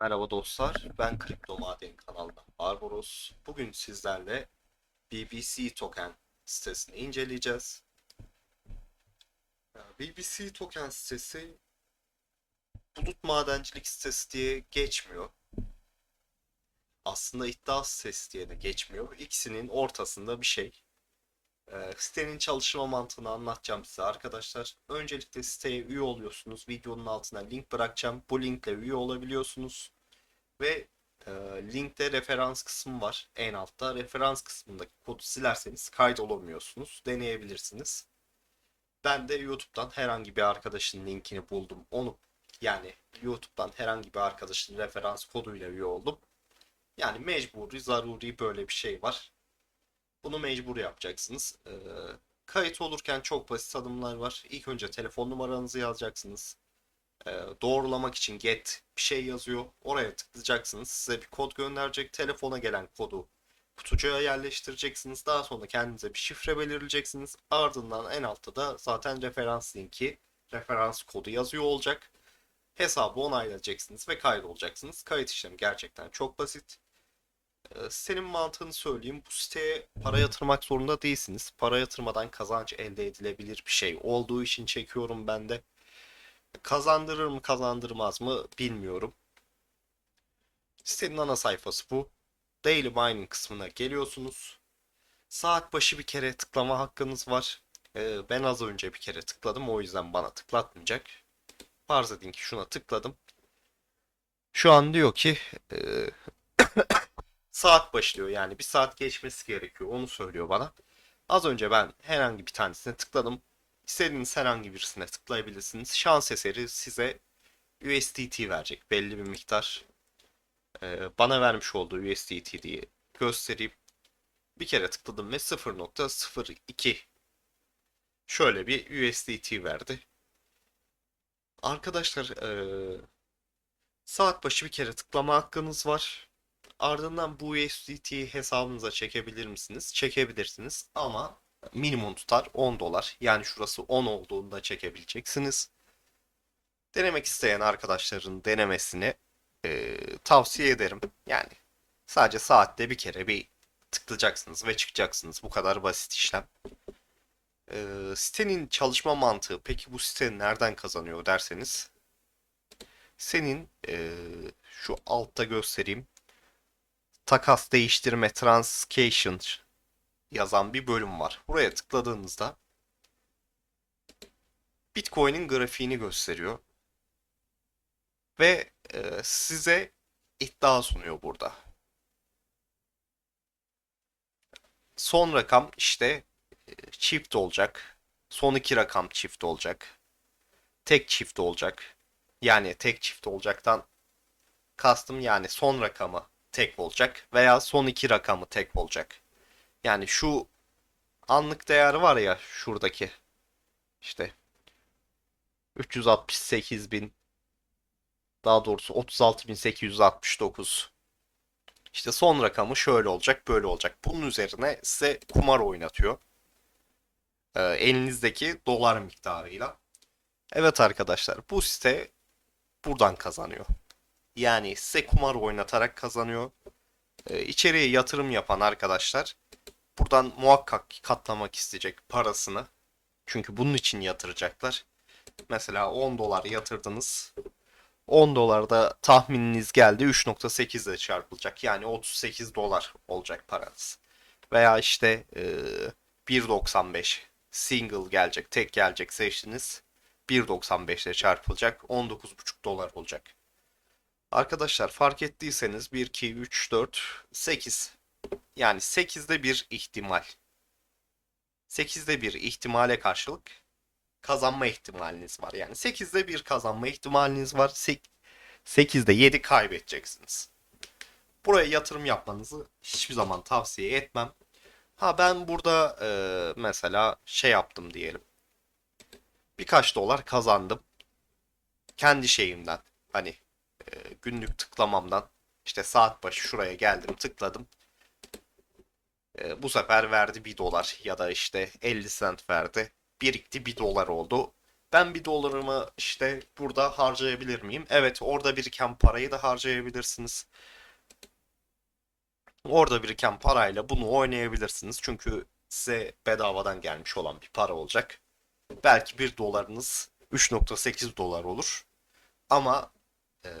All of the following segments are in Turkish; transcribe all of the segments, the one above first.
Merhaba dostlar, ben Kripto Maden kanalından Barbaros. Bugün sizlerle BBC Token sitesini inceleyeceğiz. BBC Token sitesi bulut madencilik sitesi diye geçmiyor. Aslında iddia sitesi diye de geçmiyor. İkisinin ortasında bir şey. Ee, sitenin çalışma mantığını anlatacağım size arkadaşlar. Öncelikle siteye üye oluyorsunuz. Videonun altına link bırakacağım. Bu linkle üye olabiliyorsunuz. Ve e, linkte referans kısmı var en altta. Referans kısmındaki kodu silerseniz kaydolamıyorsunuz. Deneyebilirsiniz. Ben de YouTube'dan herhangi bir arkadaşın linkini buldum. Onu yani YouTube'dan herhangi bir arkadaşın referans koduyla üye oldum. Yani mecburi, zaruri böyle bir şey var. Bunu mecbur yapacaksınız. Ee, kayıt olurken çok basit adımlar var. İlk önce telefon numaranızı yazacaksınız. Ee, doğrulamak için get bir şey yazıyor. Oraya tıklayacaksınız. Size bir kod gönderecek. Telefona gelen kodu kutucuğa yerleştireceksiniz. Daha sonra kendinize bir şifre belirleyeceksiniz. Ardından en altta da zaten referans linki, referans kodu yazıyor olacak. Hesabı onaylayacaksınız ve kaydolacaksınız. Kayıt işlemi gerçekten çok basit. Ee, Senin mantığını söyleyeyim. Bu siteye para yatırmak zorunda değilsiniz. Para yatırmadan kazanç elde edilebilir bir şey olduğu için çekiyorum ben de. Kazandırır mı kazandırmaz mı bilmiyorum. Sitenin ana sayfası bu. Daily Mining kısmına geliyorsunuz. Saat başı bir kere tıklama hakkınız var. Ee, ben az önce bir kere tıkladım o yüzden bana tıklatmayacak. Farz edin ki şuna tıkladım. Şu an diyor ki e, saat başlıyor yani bir saat geçmesi gerekiyor onu söylüyor bana. Az önce ben herhangi bir tanesine tıkladım. İstediğiniz herhangi birisine tıklayabilirsiniz. Şans eseri size USDT verecek belli bir miktar. Ee, bana vermiş olduğu USDT diye göstereyim. Bir kere tıkladım ve 0.02 şöyle bir USDT verdi. Arkadaşlar ee, saat başı bir kere tıklama hakkınız var. Ardından bu USDT'yi hesabınıza çekebilir misiniz? Çekebilirsiniz ama minimum tutar 10 dolar. Yani şurası 10 olduğunda çekebileceksiniz. Denemek isteyen arkadaşların denemesini e, tavsiye ederim. Yani sadece saatte bir kere bir tıklayacaksınız ve çıkacaksınız. Bu kadar basit işlem. E, sitenin çalışma mantığı peki bu site nereden kazanıyor derseniz senin e, şu altta göstereyim takas değiştirme transcation yazan bir bölüm var. Buraya tıkladığınızda Bitcoin'in grafiğini gösteriyor. Ve e, size iddia sunuyor burada. Son rakam işte e, çift olacak. Son iki rakam çift olacak. Tek çift olacak. Yani tek çift olacaktan kastım yani son rakamı tek olacak veya son iki rakamı tek olacak. Yani şu anlık değer var ya şuradaki işte 368 bin daha doğrusu 36.869 işte son rakamı şöyle olacak böyle olacak. Bunun üzerine size kumar oynatıyor. Ee, elinizdeki dolar miktarıyla. Evet arkadaşlar bu site buradan kazanıyor. Yani size kumar oynatarak kazanıyor. Ee, içeriye yatırım yapan arkadaşlar buradan muhakkak katlamak isteyecek parasını. Çünkü bunun için yatıracaklar. Mesela 10 dolar yatırdınız. 10 dolarda tahmininiz geldi 3.8 ile çarpılacak. Yani 38 dolar olacak paranız. Veya işte e, 1.95 single gelecek, tek gelecek seçtiniz. 1.95 ile çarpılacak 19.5 dolar olacak. Arkadaşlar fark ettiyseniz 1, 2, 3, 4, 8. Yani 8'de bir ihtimal. 8'de bir ihtimale karşılık kazanma ihtimaliniz var. Yani 8'de bir kazanma ihtimaliniz var. 8'de 7 kaybedeceksiniz. Buraya yatırım yapmanızı hiçbir zaman tavsiye etmem. Ha ben burada e, mesela şey yaptım diyelim. Birkaç dolar kazandım. Kendi şeyimden. Hani günlük tıklamamdan işte saat başı şuraya geldim tıkladım. E, bu sefer verdi 1 dolar ya da işte 50 cent verdi. Birikti 1 dolar oldu. Ben bir dolarımı işte burada harcayabilir miyim? Evet, orada biriken parayı da harcayabilirsiniz. Orada biriken parayla bunu oynayabilirsiniz. Çünkü size bedavadan gelmiş olan bir para olacak. Belki bir dolarınız 3.8 dolar olur. Ama eee,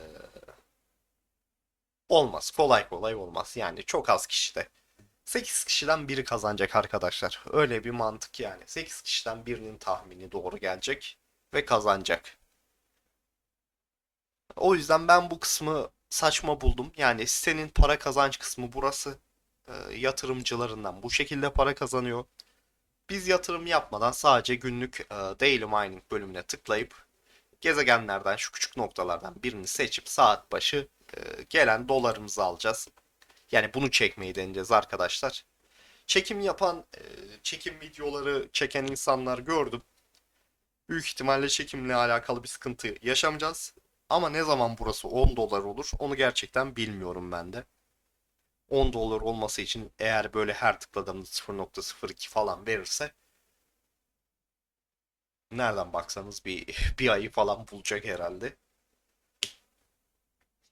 olmaz. Kolay kolay olmaz. Yani çok az kişide. 8 kişiden biri kazanacak arkadaşlar. Öyle bir mantık yani. 8 kişiden birinin tahmini doğru gelecek ve kazanacak. O yüzden ben bu kısmı saçma buldum. Yani sitenin para kazanç kısmı burası. Ee, yatırımcılarından bu şekilde para kazanıyor. Biz yatırım yapmadan sadece günlük e, daily mining bölümüne tıklayıp gezegenlerden şu küçük noktalardan birini seçip saat başı e, gelen dolarımızı alacağız. Yani bunu çekmeyi deneyeceğiz arkadaşlar. Çekim yapan, e, çekim videoları çeken insanlar gördüm. Büyük ihtimalle çekimle alakalı bir sıkıntı yaşamayacağız. Ama ne zaman burası 10 dolar olur onu gerçekten bilmiyorum ben de. 10 dolar olması için eğer böyle her tıkladığımda 0.02 falan verirse nereden baksanız bir bir ayı falan bulacak herhalde.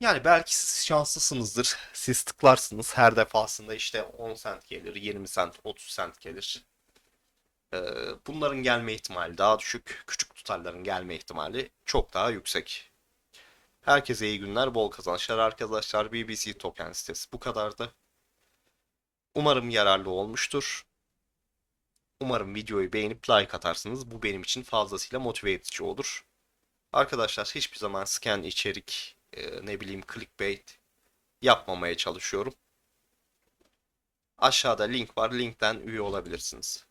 Yani belki siz şanslısınızdır. Siz tıklarsınız her defasında işte 10 cent gelir, 20 cent, 30 cent gelir. Ee, bunların gelme ihtimali daha düşük. Küçük tutarların gelme ihtimali çok daha yüksek. Herkese iyi günler, bol kazançlar arkadaşlar. BBC Token sitesi bu kadardı. Umarım yararlı olmuştur. Umarım videoyu beğenip like atarsınız. Bu benim için fazlasıyla motive edici olur. Arkadaşlar hiçbir zaman scan içerik, e, ne bileyim clickbait yapmamaya çalışıyorum. Aşağıda link var. Linkten üye olabilirsiniz.